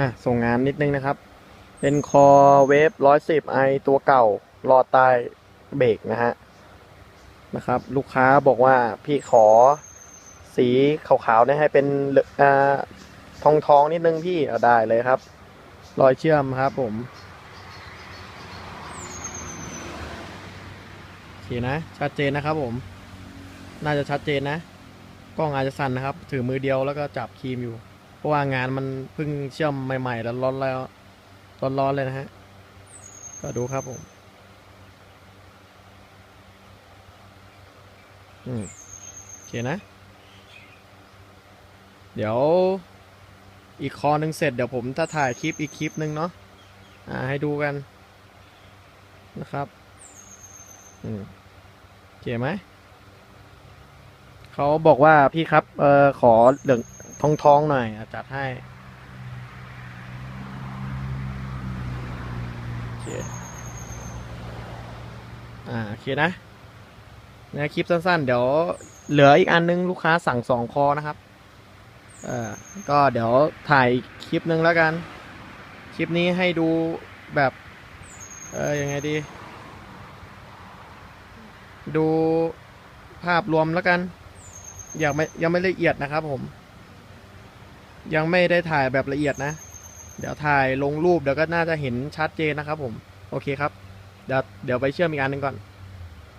อะส่งงานนิดนึงนะครับ เป็นคอเวฟร้อยสิบไอตัวเก่า รอดใต้เบรกนะฮะนะครับ ลูกค้าบอกว่าพี่ขอสีขาวๆเนี่ยให้เป็นเหลืองอ่าทองทองนิดนึงพี่เอาได้เลยครับ รอยเชื่อมครับผมโอเคนะ ชัดเจนนะครับผม น่าจะชัดเจนนะ กล้องอาจจะสั่นนะครับ ถือมือเดียวแล้วก็จับครีมอยู่ ราะว่างานมันเพิ่งเชื่อมใหม่ๆแล้วร้อนแล้วร้อนๆเลยนะฮะ ก็ดูครับผมอืมโอเคนะ เดี๋ยวอีกคอหนึ่งเสร็จเดี๋ยวผมจะถ่ายคลิปอีกคลิปหนึ่งเนาะอ่าให้ดูกันนะครับอืมโอเคไหมเขาบอกว่าพี่ครับ เออขอเหลือง ทองทองๆหน่อยอจัดให้โอเคอ่าโอเคนะนะคลิปสั้นๆ เดี๋ยวเหลืออีกอันนึงลูกค้าสั่งสองคอนะครับ เอ่อก็เดี๋ยวถ่ายคลิปนึงแล้วกัน คลิปนี้ให้ดูแบบ เออยังไงดี ดูภาพรวมแล้วกัน อยากไม่ยังไม่ละเอียดนะครับผม ยังไม่ได้ถ่ายแบบละเอียดนะ เดี๋ยวถ่ายลงรูปเดี๋ยวก็น่าจะเห็นชัดเจนนะครับผม โอเคครับ เดี๋ยวเดี๋ยวไปเชื่อมอีกอันหนึ่งก่อน